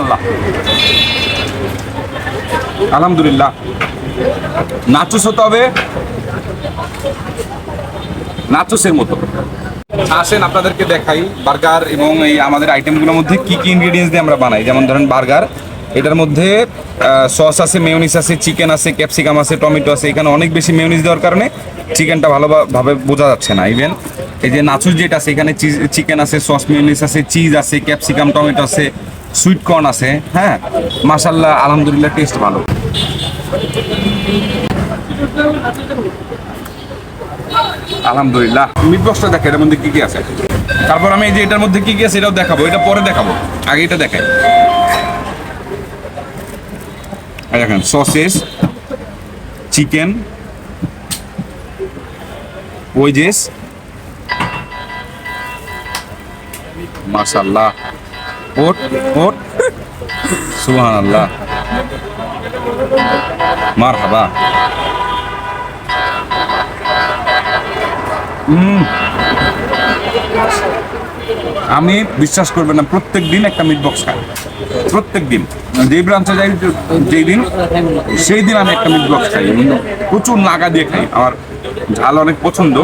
আল্লাহ আলহামদুলিল্লাহ। নাচুস হতে হবে নাচুসের মতো। আসেন আপনাদেরকে দেখাই বার্গার এবং এই আমাদের আইটেমগুলোর মধ্যে কি কি ইনগ্রেডিয়েন্টস দিয়ে আমরা বানাই। যেমন ধরেন বার্গার, এটার মধ্যে সস আছে মেয়োনিস আছে চিকেন আছে ক্যাপসিকাম আছে, টমেটো আছে। এখানে অনেক বেশি মেয়োনিস দেওয়ার কারণে চিকেনটা ভালোভাবে বোঝা যাচ্ছে না ইভেন এই যে নাচুস যেটা আছে, এখানে চিকেন আছে, সস মেয়োনিস আছে, চিজ আছে, ক্যাপসিকাম, টমেটো আছে, সুইট কর্ন আছে হ্যাঁ? মাশাল্লাহ আলহামদুলিল্লাহ, টেস্ট ভালো। আলহামদুলিল্লাহ। মিট বক্সটা দেখে, এটার মধ্যে কি কি আছে? তারপর আমি এই যে এটার মধ্যে কি কি আছে, এটাও দেখাবো, এটা পরে দেখাবো, আগে এটা দেখাই। দেখেন, সসেস, চিকেন ওয়েজেস ওট ওট। সুবহানাল্লাহ। মারহাবা। আমি বিশ্বাস করবেন না, প্রত্যেক দিন একটা মিট বক্স খাই। প্রত্যেক দিন। যেই ব্রাঞ্চে যাই, যেই দিন, সেই দিন আমি একটা মিট বক্স খাই। প্রচুর নাগা দিয়ে খাই। আমার ঝাল অনেক পছন্দ।